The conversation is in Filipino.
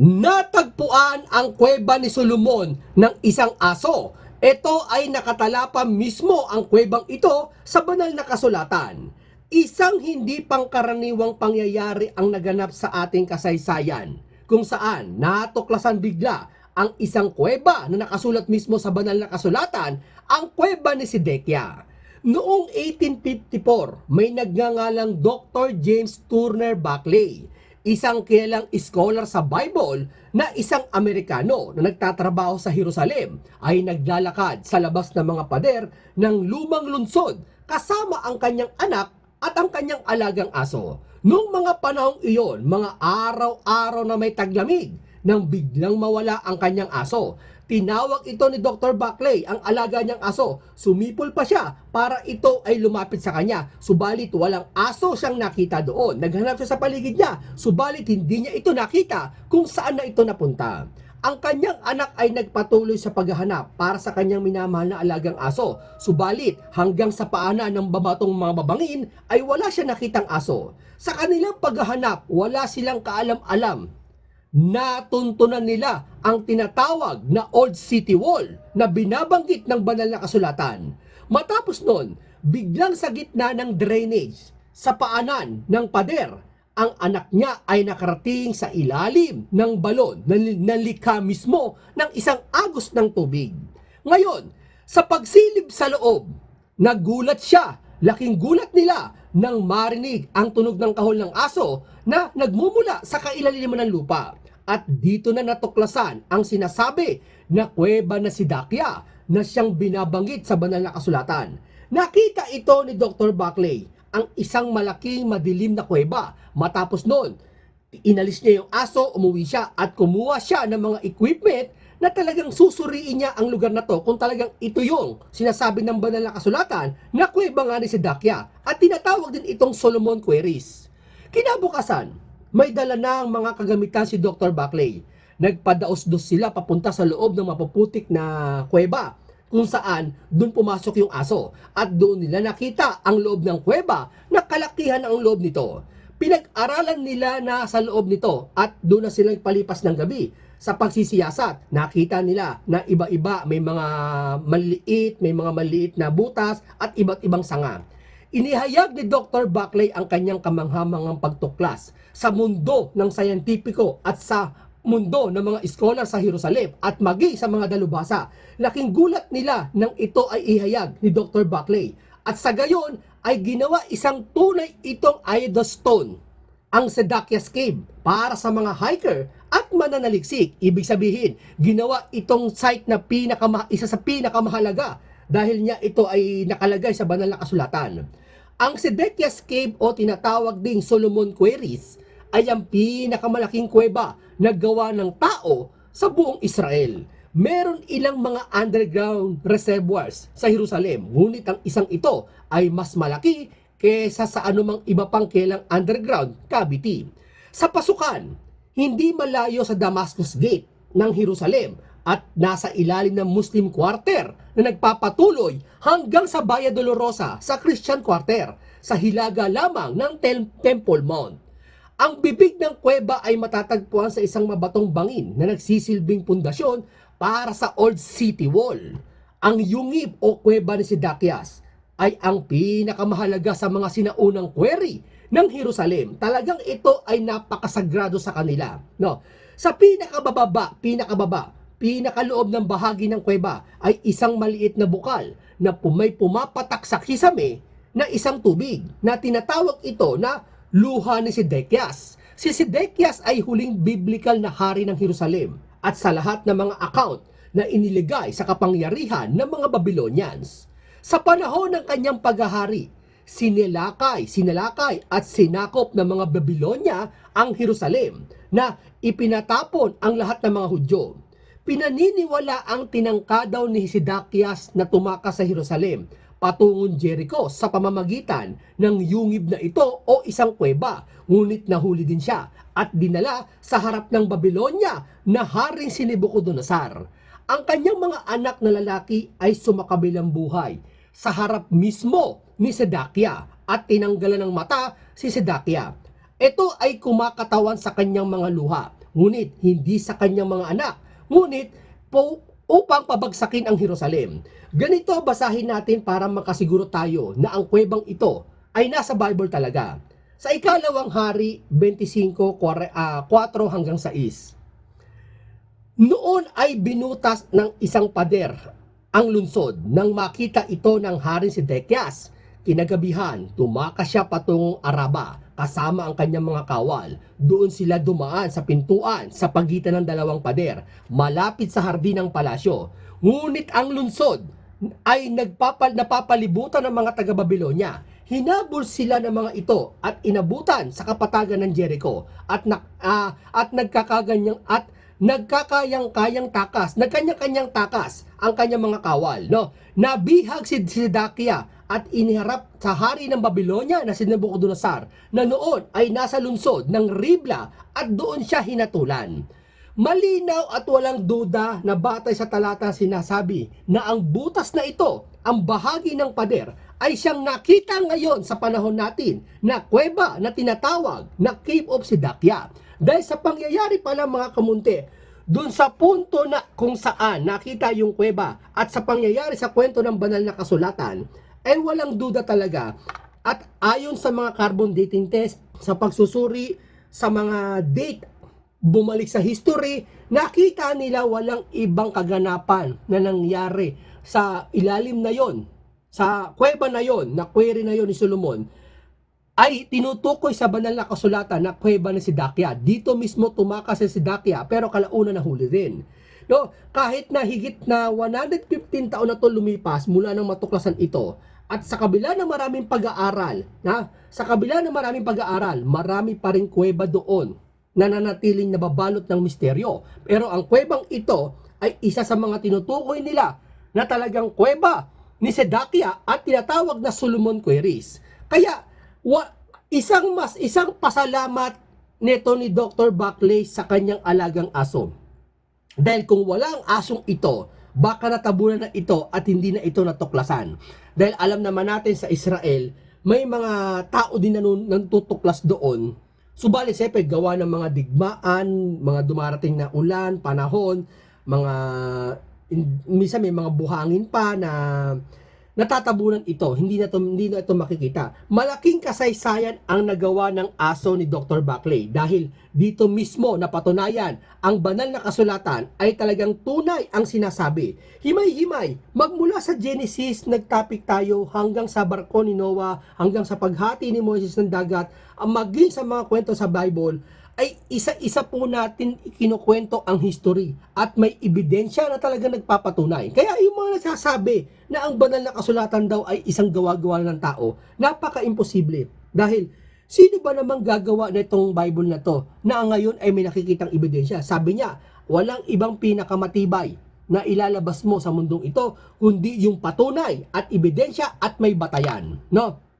Natagpuan ang kuweba ni Solomon ng isang aso. Ito ay nakatalapa mismo ang kuwebang ito sa banal na kasulatan. Isang hindi pangkaraniwang pangyayari ang naganap sa ating kasaysayan, kung saan natuklasan bigla ang isang kuweba na nakasulat mismo sa banal na kasulatan, ang kuweba ni Sidekia. Noong 1854, may nagngangalang Dr. James Turner Buckley, isang kilalang scholar sa Bible na isang Amerikano na nagtatrabaho sa Jerusalem ay naglalakad sa labas ng mga pader ng lumang lungsod kasama ang kanyang anak at ang kanyang alagang aso. Noong mga panahong iyon, mga araw-araw na may taglamig, nang biglang mawala ang kanyang aso. Tinawag ito ni Dr. Buckley, ang alaga niyang aso. Sumipol pa siya para ito ay lumapit sa kanya. Subalit walang aso siyang nakita doon. Naghanap siya sa paligid niya. Subalit hindi niya ito nakita kung saan na ito napunta. Ang kanyang anak ay nagpatuloy sa paghahanap para sa kanyang minamahal na alagang aso. Subalit hanggang sa paanan ng babatong mga babangin ay wala siya nakitang aso. Sa kanilang paghahanap, wala silang kaalam-alam natuntunan nila ang tinatawag na Old City Wall na binabanggit ng banal na kasulatan. Matapos nun, biglang sa gitna ng drainage, sa paanan ng pader, ang anak niya ay nakarating sa ilalim ng balon na nalikha mismo ng isang agos ng tubig. Ngayon, sa pagsilip sa loob, nagulat siya, laking gulat nila nang marinig ang tunog ng kahol ng aso na nagmumula sa kailaliman ng lupa. At dito na natuklasan ang sinasabi na kuweba na si Dakya na siyang binabanggit sa banal na kasulatan. Nakita ito ni Dr. Buckley ang isang malaking madilim na kuweba. Matapos noon, inalis niya yung aso, umuwi siya at kumuha siya ng mga equipment na talagang susuriin niya ang lugar na to kung talagang ito yung sinasabi ng banal na kasulatan na kuweba nga ni si Dakya at tinatawag din itong Solomon Queries. Kinabukasan, may dala na ang mga kagamitan si Dr. Buckley. Nagpadaos-dos sila papunta sa loob ng mapuputik na kuweba kung saan doon pumasok yung aso at doon nila nakita ang loob ng kuweba na kalakihan ang loob nito. Pinag-aralan nila na sa loob nito at doon na silang palipas ng gabi sa pagsisiyasat. Nakita nila na iba-iba may mga maliit, may mga maliit na butas at iba't ibang sanga. Inihayag ni Dr. Buckley ang kanyang kamanghamangang pagtuklas sa mundo ng sayantipiko at sa mundo ng mga scholar sa Jerusalem at maging sa mga dalubhasa. Laking gulat nila nang ito ay ihayag ni Dr. Buckley. At sa gayon ay ginawa isang tunay itong idol stone, ang Sedakias Cave, para sa mga hiker at mananaliksik. Ibig sabihin, ginawa itong site na pinakama, isa sa pinakamahalaga dahil niya ito ay nakalagay sa banal na kasulatan. Ang Sedekias Cave o tinatawag ding Solomon Queries ay ang pinakamalaking kuweba na gawa ng tao sa buong Israel. Meron ilang mga underground reservoirs sa Jerusalem, ngunit ang isang ito ay mas malaki kesa sa anumang iba pang kilang underground cavity. Sa pasukan, hindi malayo sa Damascus Gate ng Jerusalem at nasa ilalim ng Muslim Quarter na nagpapatuloy hanggang sa Via Dolorosa sa Christian Quarter sa hilaga lamang ng Tem- Temple Mount. Ang bibig ng kuweba ay matatagpuan sa isang mabatong bangin na nagsisilbing pundasyon para sa Old City Wall. Ang yungib o kuweba ni Sidakias ay ang pinakamahalaga sa mga sinaunang query ng Jerusalem. Talagang ito ay napakasagrado sa kanila. No? Sa pinakabababa, pinakababa, pinakaloob ng bahagi ng kuweba ay isang maliit na bukal na pumay pumapatak sa kisame na isang tubig na tinatawag ito na luha ni Sidekias. Si Sidekias ay huling biblical na hari ng Jerusalem at sa lahat ng mga account na iniligay sa kapangyarihan ng mga Babylonians. Sa panahon ng kanyang paghahari, sinilakay, sinalakay at sinakop ng mga Babylonia ang Jerusalem na ipinatapon ang lahat ng mga Hudyo. Pinaniniwala ang tinangka daw ni Sidakias na tumakas sa Jerusalem patungong Jericho sa pamamagitan ng yungib na ito o isang kuweba. Ngunit nahuli din siya at dinala sa harap ng Babylonia na haring si Nebuchadnezzar. Ang kanyang mga anak na lalaki ay sumakabilang buhay sa harap mismo ni Sedakia at tinanggalan ng mata si Sedakia. Ito ay kumakatawan sa kanyang mga luha. ngunit hindi sa kanyang mga anak, ngunit po upang pabagsakin ang Jerusalem. Ganito basahin natin para makasiguro tayo na ang kuwebang ito ay nasa Bible talaga. Sa ikalawang hari 25, 4 ah, 4 hanggang 6. Noon ay binutas ng isang pader ang lunsod nang makita ito ng haring si Dekias. Kinagabihan, tumakas siya patungong Araba kasama ang kanyang mga kawal. Doon sila dumaan sa pintuan sa pagitan ng dalawang pader, malapit sa hardin ng palasyo. Ngunit ang lunsod ay nagpapal napapalibutan ng mga taga-Babilonya. Hinabol sila ng mga ito at inabutan sa kapatagan ng Jericho at nak, ah, at nagkakaganyang at nagkakayang-kayang takas, nagkanya-kanyang takas ang kanyang mga kawal, no? Nabihag si Zedekia at iniharap sa hari ng Babylonia na si Nebuchadnezzar na noon ay nasa lungsod ng Ribla at doon siya hinatulan. Malinaw at walang duda na batay sa talata sinasabi na ang butas na ito, ang bahagi ng pader, ay siyang nakita ngayon sa panahon natin na kuweba na tinatawag na Cave of Sidakia. Dahil sa pangyayari pala mga kamunti, doon sa punto na kung saan nakita yung kuweba at sa pangyayari sa kwento ng banal na kasulatan, ay walang duda talaga at ayon sa mga carbon dating test, sa pagsusuri sa mga date bumalik sa history, nakita nila walang ibang kaganapan na nangyari sa ilalim na yon, sa kuweba na yon, na query na yon ni Solomon, ay tinutukoy sa banal na kasulatan na kuweba ni Sidakia. Dito mismo tumakas si Sidakia pero kalauna nahuli rin. No, kahit na higit na 115 taon na to lumipas mula nang matuklasan ito at sa kabila ng maraming pag-aaral, na sa kabila ng maraming pag-aaral, marami pa ring kuweba doon na nanatiling nababalot ng misteryo. Pero ang kuwebang ito ay isa sa mga tinutukoy nila na talagang kuweba ni Sedakia at tinatawag na Solomon Queries. Kaya wa, isang mas isang pasalamat nito ni Dr. Buckley sa kanyang alagang aso. Dahil kung wala ang asong ito, baka natabunan na ito at hindi na ito natuklasan. Dahil alam naman natin sa Israel, may mga tao din na nantutuklas doon. Subalit siyempre gawa ng mga digmaan, mga dumarating na ulan, panahon, mga in- minsan may mga buhangin pa na natatabunan ito, hindi na, to, hindi na ito makikita. Malaking kasaysayan ang nagawa ng aso ni Dr. Buckley dahil dito mismo napatunayan ang banal na kasulatan ay talagang tunay ang sinasabi. Himay-himay, magmula sa Genesis, nagtapik tayo hanggang sa barko ni Noah, hanggang sa paghati ni Moses ng dagat, maging sa mga kwento sa Bible, ay isa-isa po natin kinukwento ang history at may ebidensya na talaga nagpapatunay. Kaya yung mga nagsasabi na ang banal na kasulatan daw ay isang gawa-gawa ng tao, napaka-imposible. Dahil sino ba namang gagawa na itong Bible na to na ngayon ay may nakikitang ebidensya? Sabi niya, walang ibang pinakamatibay na ilalabas mo sa mundong ito kundi yung patunay at ebidensya at may batayan. No?